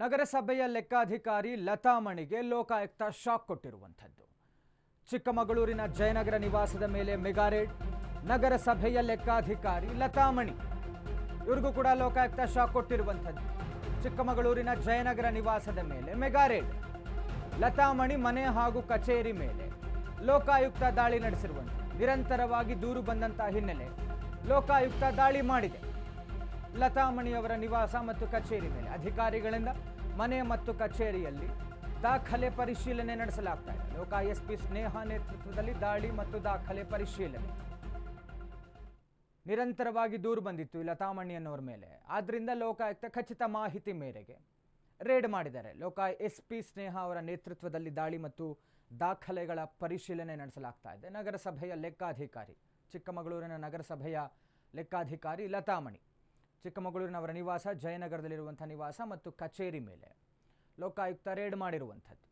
ನಗರಸಭೆಯ ಲೆಕ್ಕಾಧಿಕಾರಿ ಲತಾಮಣಿಗೆ ಲೋಕಾಯುಕ್ತ ಶಾಕ್ ಕೊಟ್ಟಿರುವಂಥದ್ದು. ಚಿಕ್ಕಮಗಳೂರಿನ ಜಯನಗರ ನಿವಾಸದ ಮೇಲೆ ಮೆಗಾ ರೇಡ್, ನಗರಸಭೆಯ ಲೆಕ್ಕಾಧಿಕಾರಿ ಲತಾಮಣಿ. ಇವ್ರಿಗೂ ಕೂಡ ಲೋಕಾಯುಕ್ತ ಶಾಕ್ ಕೊಟ್ಟಿರುವಂಥದ್ದು. ಚಿಕ್ಕಮಗಳೂರಿನ ಜಯನಗರ ನಿವಾಸದ ಮೇಲೆ ಮೆಗಾ ರೇಡ್. ಲತಾಮಣಿ ಮನೆ ಹಾಗೂ ಕಚೇರಿ ಮೇಲೆ ಲೋಕಾಯುಕ್ತ ದಾಳಿ ನಡೆಸಿರುವಂತೆ ನಿರಂತರವಾಗಿ ದೂರು ಬಂದಂತಹ ಹಿನ್ನೆಲೆ ಲೋಕಾಯುಕ್ತ ದಾಳಿ ಮಾಡಿದೆ. ಲತಾಮಣಿಯವರ ನಿವಾಸ ಮತ್ತು ಕಚೇರಿ ಮೇಲೆ ಅಧಿಕಾರಿಗಳಿಂದ ಮನೆ ಮತ್ತು ಕಚೇರಿಯಲ್ಲಿ ದಾಖಲೆ ಪರಿಶೀಲನೆ ನಡೆಸಲಾಗ್ತಾ ಇದೆ. ಲೋಕ ಎಸ್ಪಿ ಸ್ನೇಹ ನೇತೃತ್ವದಲ್ಲಿ ದಾಳಿ ಮತ್ತು ದಾಖಲೆ ಪರಿಶೀಲನೆ ನಿರಂತರವಾಗಿ ದೂರು ಬಂದಿತ್ತು ಲತಾಮಣಿ ಅನ್ನೋರ ಮೇಲೆ. ಆದ್ದರಿಂದ ಲೋಕಾಯುಕ್ತ ಖಚಿತ ಮಾಹಿತಿ ಮೇರೆಗೆ ರೇಡ್ ಮಾಡಿದ್ದಾರೆ. ಲೋಕ ಎಸ್ ಪಿ ಸ್ನೇಹ ಅವರ ನೇತೃತ್ವದಲ್ಲಿ ದಾಳಿ ಮತ್ತು ದಾಖಲೆಗಳ ಪರಿಶೀಲನೆ ನಡೆಸಲಾಗ್ತಾ ಇದೆ. ನಗರಸಭೆಯ ಲೆಕ್ಕಾಧಿಕಾರಿ ಚಿಕ್ಕಮಗಳೂರಿನ ನಗರಸಭೆಯ ಲೆಕ್ಕಾಧಿಕಾರಿ ಲತಾಮಣಿ ಚಿಕ್ಕಮಗಳೂರಿನ ಅವರ ನಿವಾಸ ಜಯನಗರದಲ್ಲಿರುವಂಥ ನಿವಾಸ ಮತ್ತು ಕಚೇರಿ ಮೇಲೆ. ಲೋಕಾಯುಕ್ತ ರೇಡ್ ಮಾಡಿರುವಂಥದ್ದು.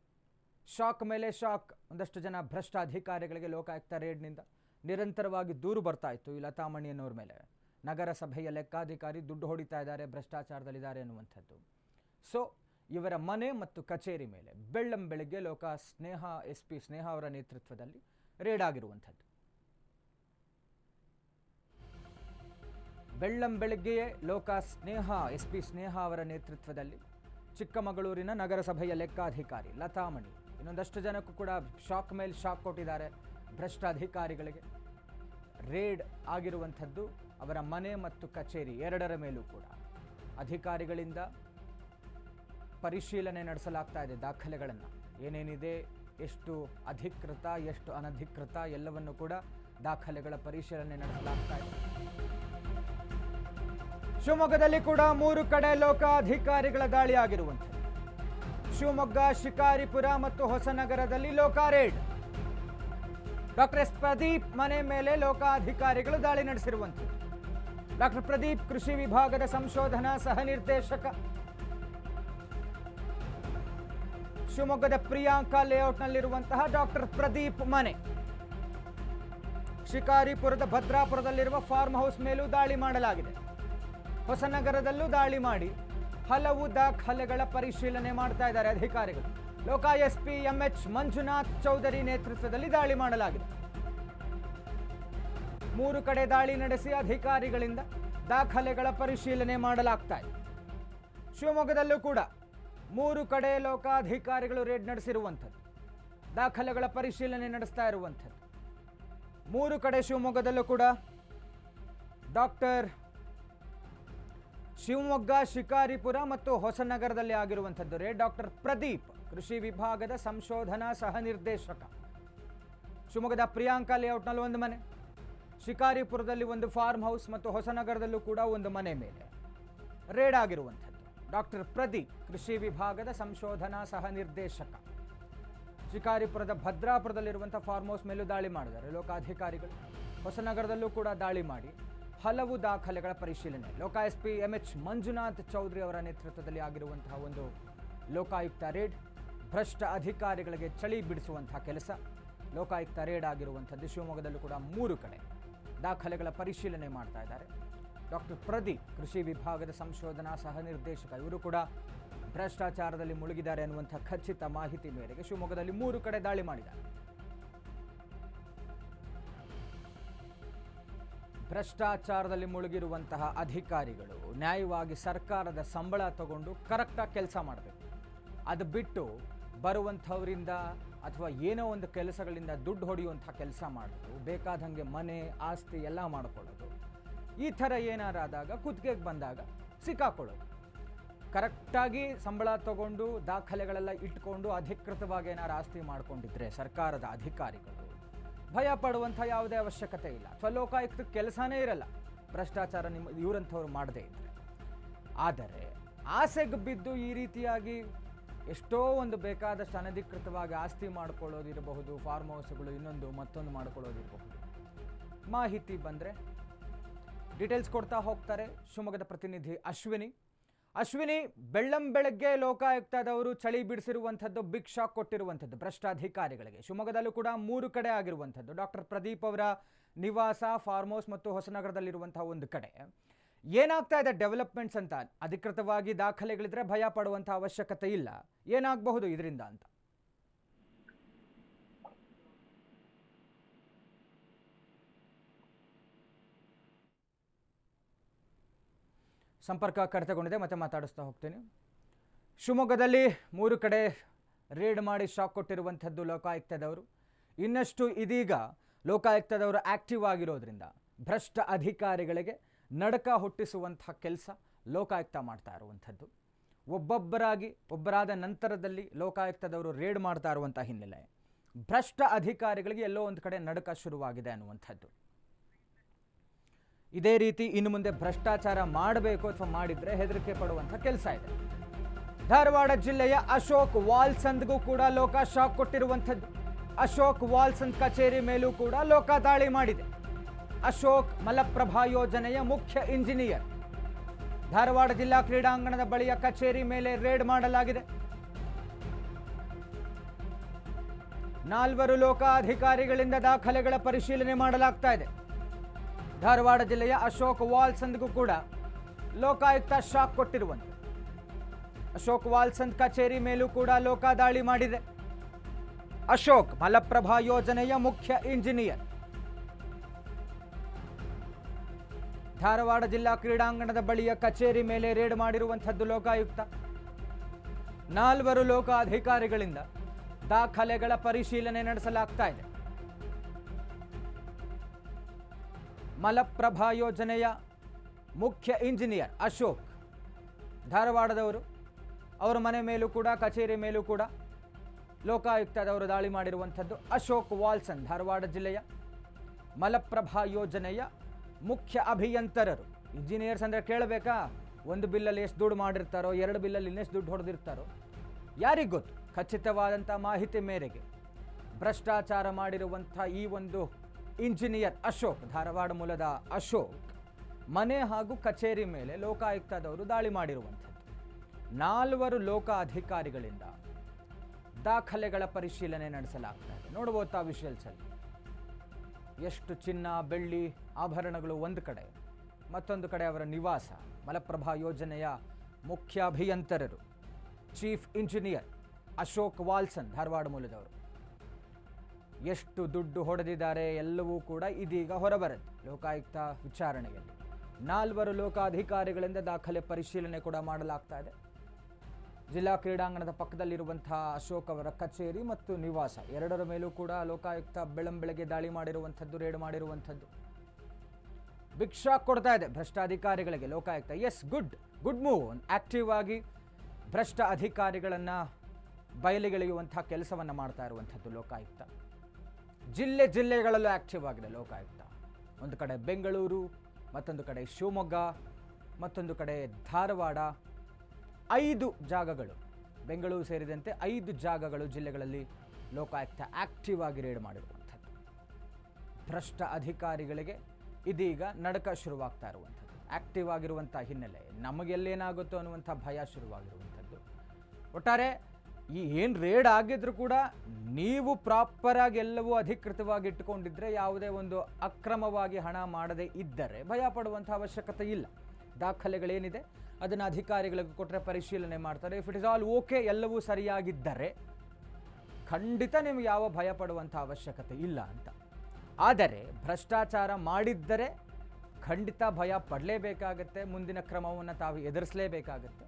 ಶಾಕ್ ಮೇಲೆ ಶಾಕ್. ಒಂದಷ್ಟು ಜನ ಭ್ರಷ್ಟ ಅಧಿಕಾರಿಗಳಿಗೆ ಲೋಕಾಯುಕ್ತ ರೇಡ್ನಿಂದ ನಿರಂತರವಾಗಿ ದೂರು ಬರ್ತಾ ಇತ್ತು ಈ ಲತಾಮಣಿಯನ್ನವ್ರ ಮೇಲೆ. ನಗರಸಭೆಯ ಲೆಕ್ಕಾಧಿಕಾರಿ ದುಡ್ಡು ಹೊಡಿತಾ ಇದ್ದಾರೆ, ಭ್ರಷ್ಟಾಚಾರದಲ್ಲಿದ್ದಾರೆ ಅನ್ನುವಂಥದ್ದು ಸೊ, ಇವರ ಮನೆ ಮತ್ತು ಕಚೇರಿ ಮೇಲೆ ಬೆಳ್ಳಂ ಬೆಳಗ್ಗೆ ಲೋಕ ಸ್ನೇಹ, ಎಸ್ ಪಿ ಸ್ನೇಹ ಅವರ ನೇತೃತ್ವದಲ್ಲಿ ರೇಡ್ ಆಗಿರುವಂಥದ್ದು. ಬೆಳ್ಳಂ ಬೆಳಗ್ಗೆಯೇ ಲೋಕ ಸ್ನೇಹ ಎಸ್ ಪಿ ಸ್ನೇಹ ಅವರ ನೇತೃತ್ವದಲ್ಲಿ ಚಿಕ್ಕಮಗಳೂರಿನ ನಗರಸಭೆಯ ಲೆಕ್ಕಾಧಿಕಾರಿ ಲತಾಮಣಿ. ಇನ್ನೊಂದಷ್ಟು ಜನಕ್ಕೂ ಕೂಡ ಶಾಕ್ ಮೇಲೆ ಶಾಕ್ ಕೊಟ್ಟಿದ್ದಾರೆ ಭ್ರಷ್ಟ ಅಧಿಕಾರಿಗಳಿಗೆ ರೇಡ್ ಆಗಿರುವಂಥದ್ದು ಅವರ ಮನೆ ಮತ್ತು ಕಚೇರಿ ಎರಡರ ಮೇಲೂ ಕೂಡ. ಅಧಿಕಾರಿಗಳಿಂದ ಪರಿಶೀಲನೆ ನಡೆಸಲಾಗ್ತಾ ಇದೆ ದಾಖಲೆಗಳನ್ನು. ಏನೇನಿದೆ, ಎಷ್ಟು ಅಧಿಕೃತ, ಎಷ್ಟು ಅನಧಿಕೃತ ಎಲ್ಲವನ್ನು ಕೂಡ ದಾಖಲೆಗಳ ಪರಿಶೀಲನೆ ನಡೆಸಲಾಗ್ತಾ ಇದೆ. ಶಿವಮೊಗ್ಗದಲ್ಲಿ ಕೂಡ ಮೂರು ಕಡೆ ಲೋಕಾಧಿಕಾರಿಗಳ ದಾಳಿಯಾಗಿರುವಂತೆ. ಶಿವಮೊಗ್ಗ, ಶಿಕಾರಿಪುರ ಮತ್ತು ಹೊಸನಗರದಲ್ಲಿ ಲೋಕಾರೇಡ್. ಡಾಕ್ಟರ್ ಎಸ್ ಪ್ರದೀಪ್ ಮನೆ ಮೇಲೆ ಲೋಕಾಧಿಕಾರಿಗಳು ದಾಳಿ ನಡೆಸಿರುವಂತೆ. ಡಾಕ್ಟರ್ ಪ್ರದೀಪ್ ಕೃಷಿ ವಿಭಾಗದ ಸಂಶೋಧನಾ ಸಹ ನಿರ್ದೇಶಕ ಶಿವಮೊಗ್ಗದ ಪ್ರಿಯಾಂಕಾ ಲೇಔಟ್ನಲ್ಲಿರುವಂತಹ ಡಾಕ್ಟರ್ ಪ್ರದೀಪ್ ಮನೆ. ಶಿಕಾರಿಪುರದ ಭದ್ರಾಪುರದಲ್ಲಿರುವ ಫಾರ್ಮ್ ಹೌಸ್ ಮೇಲೂ ದಾಳಿ ಮಾಡಲಾಗಿದೆ. ಹೊಸನಗರದಲ್ಲೂ ದಾಳಿ ಮಾಡಿ ಹಲವು ದಾಖಲೆಗಳ ಪರಿಶೀಲನೆ ಮಾಡ್ತಾ ಇದ್ದಾರೆ ಅಧಿಕಾರಿಗಳು. Loka S P M H Manjunath Chowdhury ನೇತೃತ್ವದಲ್ಲಿ ದಾಳಿ ಮಾಡಲಾಗಿದೆ. ಮೂರು ಕಡೆ ದಾಳಿ ನಡೆಸಿ ಅಧಿಕಾರಿಗಳಿಂದ ದಾಖಲೆಗಳ ಪರಿಶೀಲನೆ ಮಾಡಲಾಗ್ತಾ ಇದೆ. ಶಿವಮೊಗ್ಗದಲ್ಲೂ ಕೂಡ ಮೂರು ಕಡೆ ಲೋಕಾಧಿಕಾರಿಗಳು ರೇಡ್ ನಡೆಸಿರುವಂಥದ್ದು. ದಾಖಲೆಗಳ ಪರಿಶೀಲನೆ ನಡೆಸ್ತಾ ಇರುವಂಥದ್ದು. ಮೂರು ಕಡೆ ಶಿವಮೊಗ್ಗದಲ್ಲೂ ಕೂಡ ಡಾಕ್ಟರ್ ಶಿವಮೊಗ್ಗ, ಶಿಕಾರಿಪುರ ಮತ್ತು ಹೊಸನಗರದಲ್ಲಿ ಆಗಿರುವಂಥದ್ದು ರೇ. ಡಾಕ್ಟರ್ ಪ್ರದೀಪ್, ಕೃಷಿ ವಿಭಾಗದ ಸಂಶೋಧನಾ ಸಹ ನಿರ್ದೇಶಕ ಶಿವಮೊಗ್ಗದ ಪ್ರಿಯಾಂಕಾ ಲೇಔಟ್ನಲ್ಲಿ ಒಂದು ಮನೆ, ಶಿಕಾರಿಪುರದಲ್ಲಿ ಒಂದು ಫಾರ್ಮ್ ಹೌಸ್ ಮತ್ತು ಹೊಸನಗರದಲ್ಲೂ ಕೂಡ ಒಂದು ಮನೆ ಮೇಲೆ ರೇಡ್ ಆಗಿರುವಂಥದ್ದು. ಡಾಕ್ಟರ್ ಪ್ರದೀಪ್, ಕೃಷಿ ವಿಭಾಗದ ಸಂಶೋಧನಾ ಸಹ ನಿರ್ದೇಶಕ ಶಿಕಾರಿಪುರದ ಭದ್ರಾಪುರದಲ್ಲಿರುವಂಥ ಫಾರ್ಮ್ ಹೌಸ್ ಮೇಲೂ ದಾಳಿ ಮಾಡಿದ್ದಾರೆ. ಲೋಕಾಧಿಕಾರಿಗಳು ಹೊಸನಗರದಲ್ಲೂ ಕೂಡ ದಾಳಿ ಮಾಡಿ ಹಲವು ದಾಖಲೆಗಳ ಪರಿಶೀಲನೆ. Loka S P M H Manjunath Chowdhury ಅವರ ನೇತೃತ್ವದಲ್ಲಿ ಆಗಿರುವಂತಹ ಒಂದು ಲೋಕಾಯುಕ್ತ ರೇಡ್, ಭ್ರಷ್ಟ ಅಧಿಕಾರಿಗಳಿಗೆ ಚಳಿ ಬಿಡಿಸುವಂತಹ ಕೆಲಸ. ಲೋಕಾಯುಕ್ತ ರೇಡ್ ಆಗಿರುವಂಥದ್ದು ಶಿವಮೊಗ್ಗದಲ್ಲೂ ಕೂಡ ಮೂರು ಕಡೆ ದಾಖಲೆಗಳ ಪರಿಶೀಲನೆ ಮಾಡ್ತಾ ಇದ್ದಾರೆ. ಡಾಕ್ಟರ್ ಪ್ರದೀಪ್, ಕೃಷಿ ವಿಭಾಗದ ಸಂಶೋಧನಾ ಸಹ ನಿರ್ದೇಶಕ ಇವರು ಕೂಡ ಭ್ರಷ್ಟಾಚಾರದಲ್ಲಿ ಮುಳುಗಿದ್ದಾರೆ ಅನ್ನುವಂಥ ಖಚಿತ ಮಾಹಿತಿ ಮೇರೆಗೆ ಶಿವಮೊಗ್ಗದಲ್ಲಿ ಮೂರು ಕಡೆ ದಾಳಿ ಮಾಡಿದ್ದಾರೆ. ಭ್ರಷ್ಟಾಚಾರದಲ್ಲಿ ಮುಳುಗಿರುವಂತಹ ಅಧಿಕಾರಿಗಳು ನ್ಯಾಯವಾಗಿ ಸರ್ಕಾರದ ಸಂಬಳ ತಗೊಂಡು ಕರೆಕ್ಟಾಗಿ ಕೆಲಸ ಮಾಡಬೇಕು. ಅದು ಬಿಟ್ಟು ಬರುವಂಥವರಿಂದ ಅಥವಾ ಏನೋ ಒಂದು ಕೆಲಸಗಳಿಂದ ದುಡ್ಡು ಹೊಡೆಯುವಂಥ ಕೆಲಸ ಮಾಡೋದು, ಬೇಕಾದಂಗೆ ಮನೆ, ಆಸ್ತಿ ಎಲ್ಲ ಮಾಡ್ಕೊಳ್ಳೋದು. ಈ ಥರ ಏನಾರಾದಾಗ ಕುತ್ತಿಗೆಗೆ ಬಂದಾಗ ಸಿಕ್ಕಾಕೊಳ್ಳೋದು. ಕರೆಕ್ಟಾಗಿ ಸಂಬಳ ತಗೊಂಡು ದಾಖಲೆಗಳೆಲ್ಲ ಇಟ್ಕೊಂಡು ಅಧಿಕೃತವಾಗಿ ಏನಾರು ಆಸ್ತಿ ಮಾಡಿಕೊಂಡಿದ್ರೆ ಸರ್ಕಾರದ ಅಧಿಕಾರಿಗಳು ಭಯ ಪಡುವಂಥ ಯಾವುದೇ ಅವಶ್ಯಕತೆ ಇಲ್ಲ. ಅಥವಾ ಲೋಕಾಯುಕ್ತ ಕೆಲಸನೇ ಇರಲ್ಲ. ಭ್ರಷ್ಟಾಚಾರ ನಿಮ್ಮ ಇವರಂಥವ್ರು ಮಾಡದೇ ಇದ್ದರೆ ಆದರೆ ಆಸೆಗೆ ಬಿದ್ದು ಈ ರೀತಿಯಾಗಿ ಎಷ್ಟೋ ಒಂದು ಬೇಕಾದಷ್ಟು ಅನಧಿಕೃತವಾಗಿ ಆಸ್ತಿ ಮಾಡ್ಕೊಳ್ಳೋದಿರಬಹುದು ಫಾರ್ಮ್ ಹೌಸ್ಗಳು ಇನ್ನೊಂದು ಮತ್ತೊಂದು ಮಾಡ್ಕೊಳ್ಳೋದಿರಬಹುದು ಮಾಹಿತಿ ಬಂದರೆ ಡೀಟೇಲ್ಸ್ ಕೊಡ್ತಾ ಹೋಗ್ತಾರೆ. ಶಿವಮೊಗ್ಗದ ಪ್ರತಿನಿಧಿ ಅಶ್ವಿನಿ. ಅಶ್ವಿನಿ, ಬೆಳ್ಳಂ ಬೆಳಗ್ಗೆ ಲೋಕಾಯುಕ್ತದವರು ಚಳಿ ಬಿಡಿಸಿರುವಂಥದ್ದು, ಬಿಗ್ ಶಾಕ್ ಕೊಟ್ಟಿರುವಂಥದ್ದು, ಭ್ರಷ್ಟಾಧಿಕಾರಿಗಳಿಗೆ. ಶಿವಮೊಗ್ಗದಲ್ಲೂ ಕೂಡ ಮೂರು ಕಡೆ ಆಗಿರುವಂಥದ್ದು. ಡಾಕ್ಟರ್ ಪ್ರದೀಪ್ ಅವರ ನಿವಾಸ ಫಾರ್ಮ್ ಮತ್ತು ಹೊಸನಗರದಲ್ಲಿರುವಂತಹ ಒಂದು ಕಡೆ. ಏನಾಗ್ತಾ ಇದೆ ಡೆವಲಪ್ಮೆಂಟ್ಸ್ ಅಂತ? ಅಧಿಕೃತವಾಗಿ ದಾಖಲೆಗಳಿದ್ರೆ ಭಯ ಪಡುವಂಥ ಅವಶ್ಯಕತೆ ಇಲ್ಲ. ಏನಾಗಬಹುದು ಇದರಿಂದ ಅಂತ? ಸಂಪರ್ಕ ಕಡಿತಗೊಂಡಿದೆ, ಮತ್ತೆ ಮಾತಾಡಿಸ್ತಾ ಹೋಗ್ತೀನಿ. ಶಿವಮೊಗ್ಗದಲ್ಲಿ ಮೂರು ಕಡೆ ರೇಡ್ ಮಾಡಿ ಶಾಕ್ ಕೊಟ್ಟಿರುವಂಥದ್ದು ಲೋಕಾಯುಕ್ತದವರು. ಇನ್ನಷ್ಟು ಇದೀಗ ಲೋಕಾಯುಕ್ತದವರು ಆಕ್ಟಿವ್ ಆಗಿರೋದ್ರಿಂದ ಭ್ರಷ್ಟ ಅಧಿಕಾರಿಗಳಿಗೆ ನಡಕ ಹುಟ್ಟಿಸುವಂಥ ಕೆಲಸ ಲೋಕಾಯುಕ್ತ ಮಾಡ್ತಾ ಇರುವಂಥದ್ದು. ಒಬ್ಬೊಬ್ಬರಾಗಿ, ಒಬ್ಬರಾದ ನಂತರದಲ್ಲಿ ಲೋಕಾಯುಕ್ತದವರು ರೇಡ್ ಮಾಡ್ತಾ ಇರುವಂಥ ಹಿನ್ನೆಲೆ ಭ್ರಷ್ಟ ಅಧಿಕಾರಿಗಳಿಗೆ ಎಲ್ಲೋ ಒಂದು ಕಡೆ ನಡಕ ಶುರುವಾಗಿದೆ ಅನ್ನುವಂಥದ್ದು. ಇದೇ ರೀತಿ ಇನ್ನು ಮುಂದೆ ಭ್ರಷ್ಟಾಚಾರ ಮಾಡಬೇಕು ಅಥವಾ ಮಾಡಿದ್ರೆ ಹೆದರಿಕೆ ಪಡುವಂತ ಕೆಲಸ ಇದೆ. ಧಾರವಾಡ ಜಿಲ್ಲೆಯ ಅಶೋಕ್ ವಾಲ್ಸಂದ್ಗೂ ಕೂಡ ಲೋಕ ಶಾಕ್ ಕೊಟ್ಟಿರುವಂಥದ್ದು. ಅಶೋಕ್ ವಾಲ್ಸಂದ್ ಕಚೇರಿ ಮೇಲೂ ಕೂಡ ಲೋಕ ದಾಳಿ ಮಾಡಿದೆ. ಅಶೋಕ್ ಮಲಪ್ರಭಾ ಯೋಜನೆಯ ಮುಖ್ಯ ಇಂಜಿನಿಯರ್. ಧಾರವಾಡ ಜಿಲ್ಲಾ ಕ್ರೀಡಾಂಗಣದ ಬಳಿಯ ಕಚೇರಿ ಮೇಲೆ ರೇಡ್ ಮಾಡಲಾಗಿದೆ. ನಾಲ್ವರು ಲೋಕ ಅಧಿಕಾರಿಗಳಿಂದ ದಾಖಲೆಗಳ ಪರಿಶೀಲನೆ ಮಾಡಲಾಗ್ತಾ ಇದೆ. ಧಾರವಾಡ ಜಿಲ್ಲೆಯ ಅಶೋಕ್ ವಾಲ್ಸಂದ್ಗೂ ಕೂಡ ಲೋಕಾಯುಕ್ತ ಶಾಕ್ ಕೊಟ್ಟಿರುವಂತೆ. ಅಶೋಕ್ ವಾಲ್ಸಂದ್ ಕಚೇರಿ ಮೇಲೂ ಕೂಡ ಲೋಕ ದಾಳಿ ಮಾಡಿದೆ. ಅಶೋಕ್ ಮಲಪ್ರಭಾ ಯೋಜನೆಯ ಮುಖ್ಯ ಇಂಜಿನಿಯರ್. ಧಾರವಾಡ ಜಿಲ್ಲಾ ಕ್ರೀಡಾಂಗಣದ ಬಳಿಯ ಕಚೇರಿ ಮೇಲೆ ರೇಡ್ ಮಾಡಿರುವಂಥದ್ದು ಲೋಕಾಯುಕ್ತ. ನಾಲ್ವರು ಲೋಕಾಧಿಕಾರಿಗಳಿಂದ ದಾಖಲೆಗಳ ಪರಿಶೀಲನೆ ನಡೆಸಲಾಗ್ತಾ ಇದೆ. ಮಲಪ್ರಭಾ ಯೋಜನೆಯ ಮುಖ್ಯ ಇಂಜಿನಿಯರ್ ಅಶೋಕ್ ಧಾರವಾಡದವರು. ಅವರ ಮನೆ ಮೇಲೂ ಕೂಡ, ಕಚೇರಿ ಮೇಲೂ ಕೂಡ ಲೋಕಾಯುಕ್ತದವರು ದಾಳಿ ಮಾಡಿರುವಂಥದ್ದು ಅಶೋಕ್ ವಾಲ್ಸನ್, ಧಾರವಾಡ ಜಿಲ್ಲೆಯ ಮಲಪ್ರಭಾ ಯೋಜನೆಯ ಮುಖ್ಯ ಅಭಿಯಂತರರು. ಇಂಜಿನಿಯರ್ಸ್ ಅಂದರೆ ಕೇಳಬೇಕಾ? ಒಂದು ಬಿಲ್ಲಲ್ಲಿ ಎಷ್ಟು ದುಡ್ಡು ಮಾಡಿರ್ತಾರೋ, ಎರಡು ಬಿಲ್ಲಲ್ಲಿ ಇನ್ನೆಷ್ಟು ದುಡ್ಡು ಹೊಡೆದಿರ್ತಾರೋ? ಯಾರಿಗೆ ಗೊತ್ತು? ಖಚಿತವಾದಂಥ ಮಾಹಿತಿ ಮೇರೆಗೆ ಭ್ರಷ್ಟಾಚಾರ ಮಾಡಿರುವಂಥ ಈ ಒಂದು ಇಂಜಿನಿಯರ್ ಅಶೋಕ್, ಧಾರವಾಡ ಮೂಲದ ಅಶೋಕ್, ಮನೆ ಹಾಗೂ ಕಚೇರಿ ಮೇಲೆ ಲೋಕಾಯುಕ್ತದವರು ದಾಳಿ ಮಾಡಿರುವಂಥದ್ದು. ನಾಲ್ವರು ಲೋಕ ಅಧಿಕಾರಿಗಳಿಂದ ದಾಖಲೆಗಳ ಪರಿಶೀಲನೆ ನಡೆಸಲಾಗ್ತಾ ಇದೆ. ನೋಡ್ಬೋದು ತಾ ವಿಷುವಲ್ಸಲ್ಲಿ ಎಷ್ಟು ಚಿನ್ನ, ಬೆಳ್ಳಿ, ಆಭರಣಗಳು ಒಂದು ಕಡೆ, ಮತ್ತೊಂದು ಕಡೆ ಅವರ ನಿವಾಸ, ಮಲಪ್ರಭಾ ಯೋಜನೆಯ ಮುಖ್ಯ ಅಭಿಯಂತರರು. ಚೀಫ್ ಇಂಜಿನಿಯರ್ ಅಶೋಕ್ ವಾಲ್ಸನ್, ಧಾರವಾಡ ಮೂಲದವರು. ಎಷ್ಟು ದುಡ್ಡು ಹೊಡೆದಿದ್ದಾರೆ ಎಲ್ಲವೂ ಕೂಡ ಇದೀಗ ಹೊರಬರುತ್ತೆ ಲೋಕಾಯುಕ್ತ ವಿಚಾರಣೆಯಲ್ಲಿ ನಾಲ್ವರು ಲೋಕಾಧಿಕಾರಿಗಳಿಂದ ದಾಖಲೆ ಪರಿಶೀಲನೆ ಕೂಡ ಮಾಡಲಾಗ್ತಾ ಇದೆ. ಜಿಲ್ಲಾ ಕ್ರೀಡಾಂಗಣದ ಪಕ್ಕದಲ್ಲಿರುವಂತಹ ಅಶೋಕ್ ಅವರ ಕಚೇರಿ ಮತ್ತು ನಿವಾಸ, ಎರಡರ ಮೇಲೂ ಕೂಡ ಲೋಕಾಯುಕ್ತ ಬೆಳಂಬೆಳಗ್ಗೆ ದಾಳಿ ಮಾಡಿರುವಂಥದ್ದು, ರೇಡ್ ಮಾಡಿರುವಂಥದ್ದು. ಭಿಕ್ಷಾ ಕೊಡ್ತಾ ಇದೆ ಭ್ರಷ್ಟ ಅಧಿಕಾರಿಗಳಿಗೆ Lokayukta yes good good move active ಆಗಿ ಭ್ರಷ್ಟ ಅಧಿಕಾರಿಗಳನ್ನು ಬಯಲಿಗೆಳೆಯುವಂಥ ಕೆಲಸವನ್ನು ಮಾಡ್ತಾ ಇರುವಂಥದ್ದು ಲೋಕಾಯುಕ್ತ. ಜಿಲ್ಲೆ ಜಿಲ್ಲೆಗಳಲ್ಲೂ ಆಕ್ಟಿವ್ ಆಗಿದೆ ಲೋಕಾಯುಕ್ತ. ಒಂದು ಕಡೆ ಬೆಂಗಳೂರು, ಮತ್ತೊಂದು ಕಡೆ ಶಿವಮೊಗ್ಗ, ಮತ್ತೊಂದು ಕಡೆ ಧಾರವಾಡ. ಐದು ಜಾಗಗಳು, ಬೆಂಗಳೂರು ಸೇರಿದಂತೆ ಐದು ಜಾಗಗಳು ಜಿಲ್ಲೆಗಳಲ್ಲಿ ಲೋಕಾಯುಕ್ತ ಆಕ್ಟಿವ್ ಆಗಿ ರೇಡ್ ಮಾಡಿರುವಂಥದ್ದು. ಭ್ರಷ್ಟ ಅಧಿಕಾರಿಗಳಿಗೆ ಇದೀಗ ನಡಕ ಶುರುವಾಗ್ತಾ ಇರುವಂಥದ್ದು. ಆಕ್ಟಿವ್ ಆಗಿರುವಂಥ ಹಿನ್ನೆಲೆ ನಮಗೆಲ್ಲೇನಾಗುತ್ತೋ ಅನ್ನುವಂಥ ಭಯ ಶುರುವಾಗಿರುವಂಥದ್ದು. ಒಟ್ಟಾರೆ ಈ ಏನು ರೇಡ್ ಆಗಿದ್ರು ಕೂಡ ನೀವು ಪ್ರಾಪರಾಗಿ ಎಲ್ಲವೂ ಅಧಿಕೃತವಾಗಿ ಇಟ್ಟುಕೊಂಡಿದ್ರೆ ಯಾವುದೇ ಒಂದು ಅಕ್ರಮವಾಗಿ ಹಣ ಮಾಡದೇ ಇದ್ದರೆ ಭಯ ಪಡುವಂಥ ಅವಶ್ಯಕತೆ ಇಲ್ಲ. ದಾಖಲೆಗಳೇನಿದೆ, ಅದನ್ನು ಅಧಿಕಾರಿಗಳಿಗೆ ಕೊಟ್ಟರೆ ಪರಿಶೀಲನೆ ಮಾಡ್ತಾರೆ. If it is all okay ಎಲ್ಲವೂ ಸರಿಯಾಗಿದ್ದರೆ ಖಂಡಿತ ನಿಮ್ಗೆ ಯಾವ ಭಯ ಪಡುವಂಥ ಅವಶ್ಯಕತೆ ಇಲ್ಲ ಅಂತ. ಆದರೆ ಭ್ರಷ್ಟಾಚಾರ ಮಾಡಿದ್ದರೆ ಖಂಡಿತ ಭಯ ಪಡಲೇಬೇಕಾಗತ್ತೆ. ಮುಂದಿನ ಕ್ರಮವನ್ನು ತಾವು ಎದುರಿಸಲೇಬೇಕಾಗತ್ತೆ.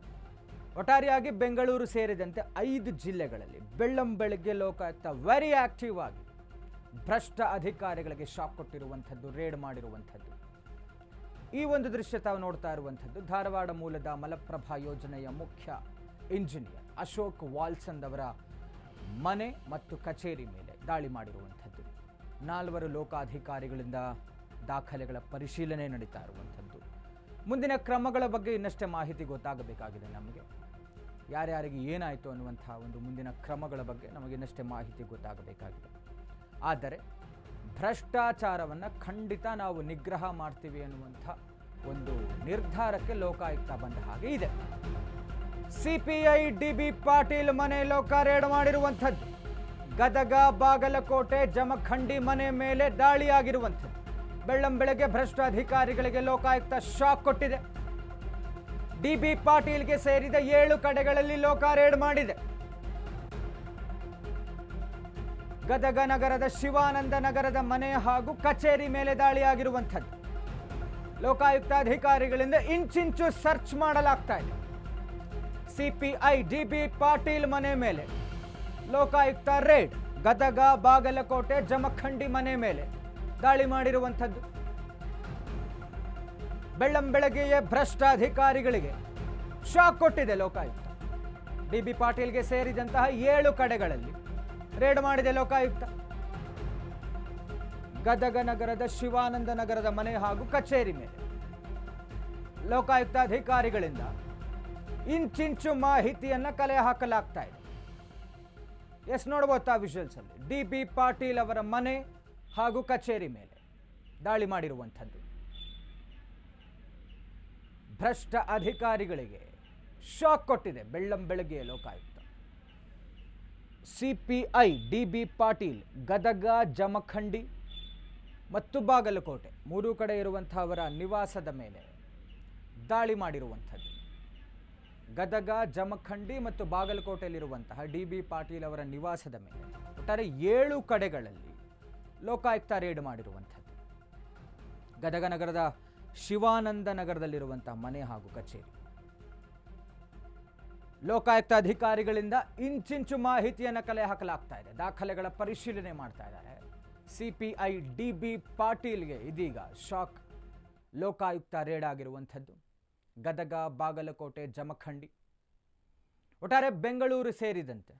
ಒಟ್ಟಾರೆಯಾಗಿ ಬೆಂಗಳೂರು ಸೇರಿದಂತೆ ಐದು ಜಿಲ್ಲೆಗಳಲ್ಲಿ ಬೆಳ್ಳಂ ಬೆಳಗ್ಗೆ ಲೋಕಾಯುಕ್ತ ವೆರಿ ಆಕ್ಟಿವ್ ಆಗಿ ಭ್ರಷ್ಟ ಅಧಿಕಾರಿಗಳಿಗೆ ಶಾಕ್ ಕೊಟ್ಟಿರುವಂಥದ್ದು ರೇಡ್ ಮಾಡಿರುವಂಥದ್ದು. ಈ ಒಂದು ದೃಶ್ಯ ತಾವು ನೋಡ್ತಾ ಇರುವಂಥದ್ದು, ಧಾರವಾಡ ಮೂಲದ ಮಲಪ್ರಭಾ ಯೋಜನೆಯ ಮುಖ್ಯ ಇಂಜಿನಿಯರ್ ಅಶೋಕ್ ವಾಲ್ಸಂದ್ ಅವರ ಮನೆ ಮತ್ತು ಕಚೇರಿ ಮೇಲೆ ದಾಳಿ ಮಾಡಿರುವಂಥದ್ದು. ನಾಲ್ವರು ಲೋಕಾಧಿಕಾರಿಗಳಿಂದ ದಾಖಲೆಗಳ ಪರಿಶೀಲನೆ ನಡೀತಾ ಇರುವಂಥದ್ದು. ಮುಂದಿನ ಕ್ರಮಗಳ ಬಗ್ಗೆ ಇನ್ನಷ್ಟೇ ಮಾಹಿತಿ ಗೊತ್ತಾಗಬೇಕಾಗಿದೆ ನಮಗೆ. ಯಾರ್ಯಾರಿಗೆ ಏನಾಯಿತು ಅನ್ನುವಂಥ ಒಂದು ಮುಂದಿನ ಕ್ರಮಗಳ ಬಗ್ಗೆ ನಮಗೆ ಇನ್ನಷ್ಟೇ ಮಾಹಿತಿ ಗೊತ್ತಾಗಬೇಕಾಗಿದೆ. ಆದರೆ ಭ್ರಷ್ಟಾಚಾರವನ್ನು ಖಂಡಿತ ನಾವು ನಿಗ್ರಹ ಮಾಡ್ತೀವಿ ಅನ್ನುವಂಥ ಒಂದು ನಿರ್ಧಾರಕ್ಕೆ ಲೋಕಾಯುಕ್ತ ಬಂದ ಹಾಗೆ ಇದೆ. ಸಿಪಿಐ, ಡಿ ಬಿ ಪಾಟೀಲ್ ಮನೆ ಲೋಕಾರೇಡ್ ಮಾಡಿರುವಂಥದ್ದು. ಗದಗ, ಬಾಗಲಕೋಟೆ, ಜಮಖಂಡಿ ಮನೆ ಮೇಲೆ ದಾಳಿಯಾಗಿರುವಂಥದ್ದು. ಬೆಳ್ಳಂಬೆಳಗ್ಗೆ ಭ್ರಷ್ಟ ಅಧಿಕಾರಿಗಳಿಗೆ ಲೋಕಾಯುಕ್ತ ಶಾಕ್ ಕೊಟ್ಟಿದೆ. ಡಿ ಬಿ ಪಾಟೀಲ್ಗೆ ಸೇರಿದ ಏಳು ಕಡೆಗಳಲ್ಲಿ ಲೋಕ ರೇಡ್ ಮಾಡಿದೆ. ಗದಗ ನಗರದ ಶಿವಾನಂದ ನಗರದ ಮನೆ ಹಾಗೂ ಕಚೇರಿ ಮೇಲೆ ದಾಳಿಯಾಗಿರುವಂಥದ್ದು. ಲೋಕಾಯುಕ್ತ ಅಧಿಕಾರಿಗಳಿಂದ ಇಂಚಿಂಚು ಸರ್ಚ್ ಮಾಡಲಾಗ್ತಾ ಇದೆ. ಸಿಪಿಐ ಡಿಬಿ ಪಾಟೀಲ್ ಮನೆ ಮೇಲೆ, ಲೋಕಾಯುಕ್ತ ರೇಡ್ ಗದಗ ಬಾಗಲಕೋಟೆ ಜಮಖಂಡಿ ಮನೆ ಮೇಲೆ ದಾಳಿ ಮಾಡಿರುವಂಥದ್ದು. ಬೆಳ್ಳಂ ಬೆಳಗ್ಗೆಯೇ ಭ್ರಷ್ಟ ಅಧಿಕಾರಿಗಳಿಗೆ ಶಾಕ್ ಕೊಟ್ಟಿದೆ ಲೋಕಾಯುಕ್ತ. ಡಿಬಿ ಪಾಟೀಲ್ಗೆ ಸೇರಿದಂತಹ ಏಳು ಕಡೆಗಳಲ್ಲಿ ರೇಡ್ ಮಾಡಿದೆ ಲೋಕಾಯುಕ್ತ. ಗದಗ ನಗರದ ಶಿವಾನಂದ ನಗರದ ಮನೆ ಹಾಗೂ ಕಚೇರಿ ಮೇಲೆ ಲೋಕಾಯುಕ್ತ ಅಧಿಕಾರಿಗಳಿಂದ ಇಂಚಿಂಚು ಮಾಹಿತಿಯನ್ನು ಕಲೆ ಹಾಕಲಾಗ್ತಾ ಇದೆ. ಎಸ್ ನೋಡ್ಬೋದು ಆ ವಿಷುವಲ್ಸ್ ಅಲ್ಲಿ. ಡಿ ಬಿ ಪಾಟೀಲ್ ಅವರ ಮನೆ ಹಾಗೂ ಕಚೇರಿ ಮೇಲೆ ದಾಳಿ ಮಾಡಿರುವಂಥದ್ದು. ಭ್ರಷ್ಟ ಅಧಿಕಾರಿಗಳಿಗೆ ಶಾಕ್ ಕೊಟ್ಟಿದೆ ಬೆಳ್ಳಂ ಬೆಳಗ್ಗೆ Lokayukta. CPI D B Patil, Gadag, Jamkhandi ಮತ್ತು ಬಾಗಲಕೋಟೆ ಮೂರೂ ಕಡೆ ಇರುವಂಥ ಅವರ ನಿವಾಸದ ಮೇಲೆ ದಾಳಿ ಮಾಡಿರುವಂಥದ್ದು. ಗದಗ, ಜಮಖಂಡಿ ಮತ್ತು ಬಾಗಲಕೋಟೆಯಲ್ಲಿರುವಂತಹ ಡಿ ಬಿ ಪಾಟೀಲ್ ಅವರ ನಿವಾಸದ ಮೇಲೆ ಒಟ್ಟಾರೆ ಏಳು ಕಡೆಗಳಲ್ಲಿ ಲೋಕಾಯುಕ್ತ ರೇಡ್ ಮಾಡಿರುವಂಥದ್ದು. ಗದಗ ನಗರದ ಶಿವಾನಂದ ನಗರದಲ್ಲಿರುವಂತಹ ಮನೆ ಹಾಗೂ ಕಚೇರಿ. ಲೋಕಾಯುಕ್ತ ಅಧಿಕಾರಿಗಳಿಂದ ಇಂಚಿಂಚು ಮಾಹಿತಿಯನ್ನು ಕಲೆ ಹಾಕಲಾಗ್ತಾ ಇದೆ. ದಾಖಲೆಗಳ ಪರಿಶೀಲನೆ ಮಾಡ್ತಾ ಇದ್ದಾರೆ. ಸಿಪಿಐ ಡಿ ಬಿ ಪಾಟೀಲ್ಗೆ ಇದೀಗ ಶಾಕ್. ಲೋಕಾಯುಕ್ತ ರೇಡ್ ಆಗಿರುವಂಥದ್ದು ಗದಗ, ಬಾಗಲಕೋಟೆ, ಜಮಖಂಡಿ. ಒಟ್ಟಾರೆ ಬೆಂಗಳೂರು ಸೇರಿದಂತೆ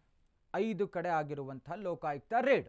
ಐದು ಕಡೆ ಆಗಿರುವಂಥ ಲೋಕಾಯುಕ್ತ ರೇಡ್.